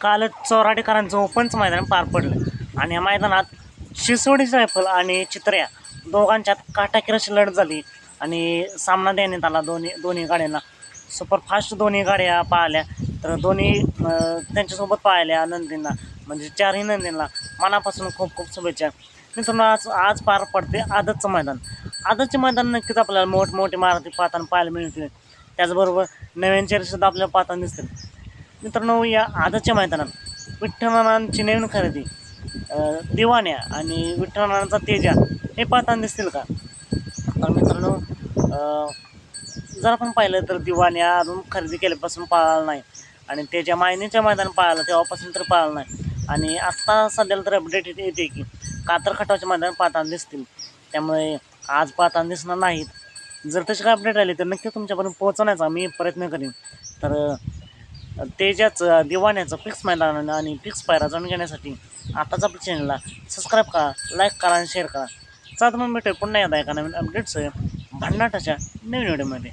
काल चोराडेकरांचं ओपनचं मैदान पार पडलं. आणि या मैदानात शिसवडीची रायफल आणि चित्र्या दोघांच्यात काटाकीर अशी लढत झाली. आणि सामना देण्यात आला दोन्ही दोन्ही गाड्यांना. सुपरफास्ट दोन्ही गाड्या पाहिल्या. तर दोन्ही त्यांच्यासोबत पाहिल्या नंदींना. म्हणजे चारही नंदींना मनापासून खूप खूप शुभेच्छा. मित्रांनो आज आज पार पडते आदतचं मैदान. आदतचे मैदान नक्कीच आपल्याला मोठमोठे मारुती पाहताना पाहायला मिळतील. त्याचबरोबर नवीन सुद्धा आपल्याला पाहताना दिसतील. मित्रांनो या आजच्या मैदानात विठ्ठलनानांची नवीन खरेदी दिवाण्या आणि विठ्ठलनानांचा तेजा हे पाहताना दिसतील का? तर मित्रांनो जर आपण पाहिलं तर दिवाण्या अजून खरेदी केल्यापासून पाळाला नाही आणि त्याच्या मायनेच्या मैदान पाळालं तेव्हापासून तर पाळलं नाही. आणि आत्ता सध्याला तर अपडेट येते की कातर खटावचे मैदान पाहताना दिसतील. त्यामुळे आज पाहताना दिसणार नाहीत. जर तशी काय अपडेट आली तर नक्की तुमच्यापर्यंत पोहोचवण्याचा मी प्रयत्न करीन. तर तेजाचं दिवाण्याचं फिक्स मैदान आणि फिक्स पायरा जाणून घेण्यासाठी आताच आपल्या चॅनलला सबस्क्राईब करा लाईक करा आणि शेअर करा. चालतं मग भेटेल पुन्हा एकदा एका नवीन अपडेट्स भन्नाटाच्या नवीन व्हिडिओमध्ये